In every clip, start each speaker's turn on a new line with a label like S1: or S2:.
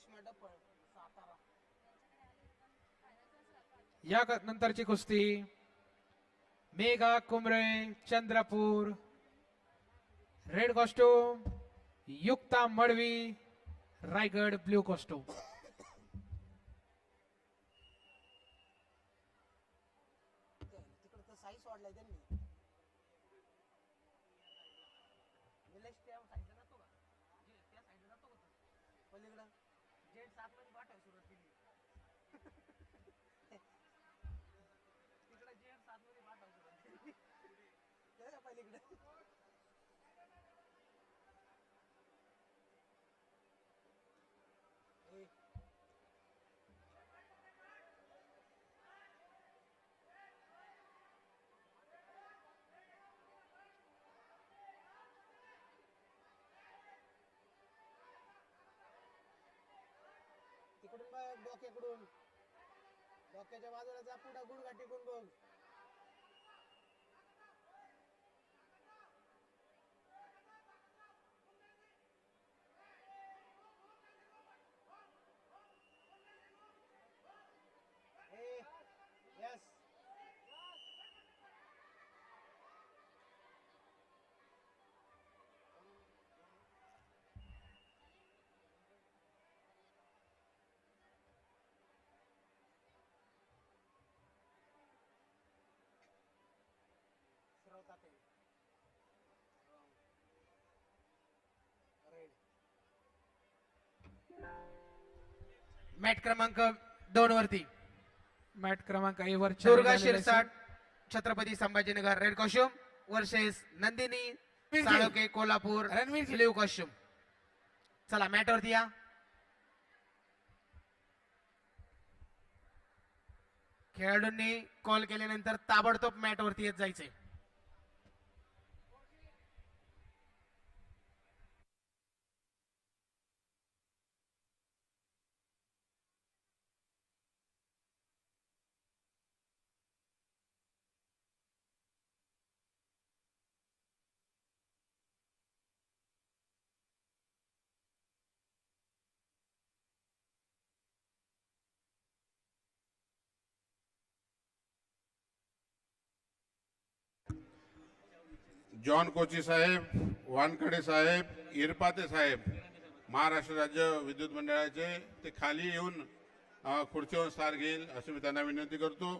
S1: रेशमा डपळ सातारा.
S2: या नंतरची कुस्ती Megha Kumre Chandrapur red costume Yukta Madavi Raigad blue costume?
S1: पलीकडं. सात मध्ये पाठवाय सुरुवात केली तिकडे जेट सात मध्ये पाठवाय सुरुवात केली पहिले इकडे पकडून डोक्याच्या बाजूला जा पुढे गुडघा टिकून बघ.
S3: मॅट क्रमांक दोन वरती.
S2: मॅट क्रमांक ए वर
S3: Durga Shirsat Chhatrapati Sambhajinagar red costume versus Nandini Saloke Kolhapur
S4: Ranveer.
S3: Blue costume चला मॅट वरती या. खेळाडूंनी कॉल केल्यानंतर ताबडतोब मॅट वरती येत जायचंय.
S5: जॉन कोची साहेब वानखडे साहेब इरपाते साहेब महाराष्ट्र राज्य विद्युत मंडळाचे ते खाली येऊन खुर्चीवर सार घेईल अशी मी त्यांना विनंती करतो.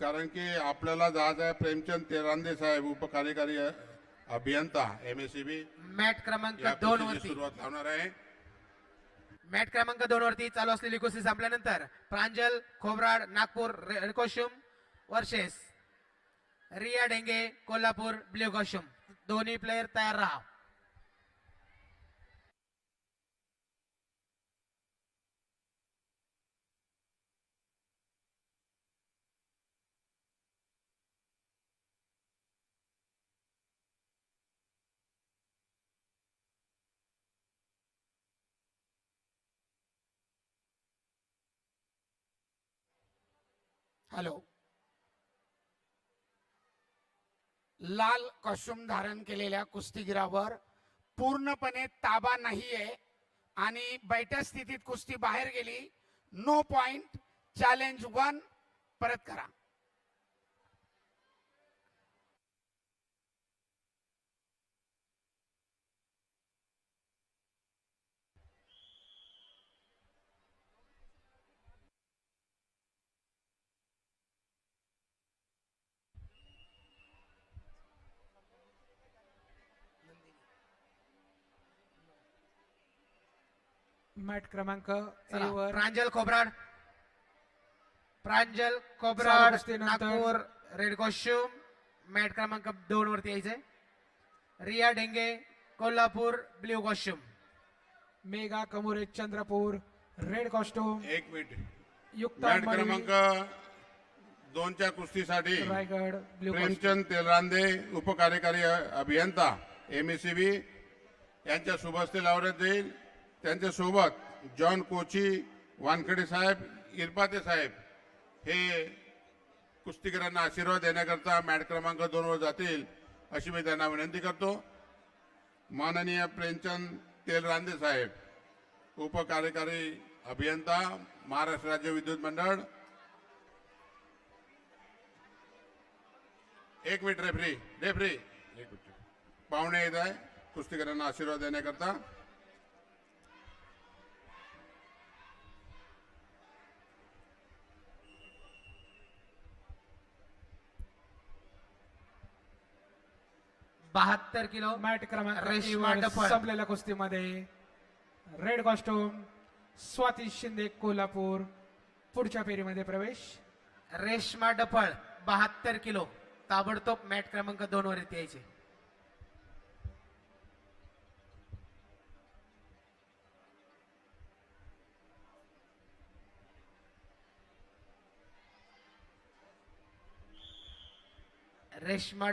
S5: कारण की आपल्याला जायचं आहे प्रेमचंद तेरांदे साहेब उपकार्यकारी अभियंता M S C B
S3: mat क्रमांक दोन वरती.
S5: सुरुवात लावणार आहे.
S3: मॅट क्रमांक दोन वरती चालू असलेली कुस्ती संपल्यानंतर Pranjal Khobrad Nagpur red costume versus Riya Denge Kolhapur blue costume दोन्ही प्लेयर तयार राहा.
S4: हॅलो लाल कॉस्ट्युम धारण केलेल्या कुस्तीगिरावर पूर्णपणे ताबा नाहीये आणि बैठ्या स्थितीत कुस्ती बाहेर गेली. नो पॉइंट चॅलेंज वन परत करा.
S2: मॅट क्रमांक
S3: चला,
S2: ए वर
S3: प्रांजल खोबराड प्रांजल खोबराड
S2: कुस्तीनंतर-
S3: नागपूर रेड कॉस्ट्युम मॅट क्रमांक दोन वरती यायचंय. Riya Denge Kolhapur blue costume
S2: Megha Kamure Chandrapur red costume
S5: एक मिनिट.
S2: युक्ता
S5: मॅट
S2: मडवी
S5: क्रमांक दोनच्या कुस्तीसाठी
S2: रायगड ब्ल्यू कॉस्ट्यूम
S5: प्रेमचंद तेलरांदे उपकार्यकारी अभियंता एम एस सी बी यांच्या शुभ हस्ते लावण्यात येईल. त्यांच्यासोबत जॉन कोची वानखडे साहेब इरपाते साहेब हे कुस्तीकरांना आशीर्वाद देण्याकरता मॅट क्रमांक दोनवर जातील अशी मी त्यांना विनंती करतो. माननीय प्रेमचंद तेलरांदे साहेब उपकार्यकारी अभियंता महाराष्ट्र राज्य विद्युत मंडळ. एक मिनिट रेफरी रेफरी एक मिनिट पाहुणे येत आहे कुस्तीकरांना आशीर्वाद देण्याकरता.
S3: बहात्तर किलो
S2: मॅट क्रमांक
S3: रेश्मा.
S2: संपलेल्या कुस्तीमध्ये रेड कॉस्ट्युम स्वाती शिंदे कोल्हापूर पुढच्या फेरीमध्ये प्रवेश.
S3: रेशमा डफळ बहात्तर किलो. ताबडतोब मॅट क्रमांक दोन वर येते यायचे. रेशमा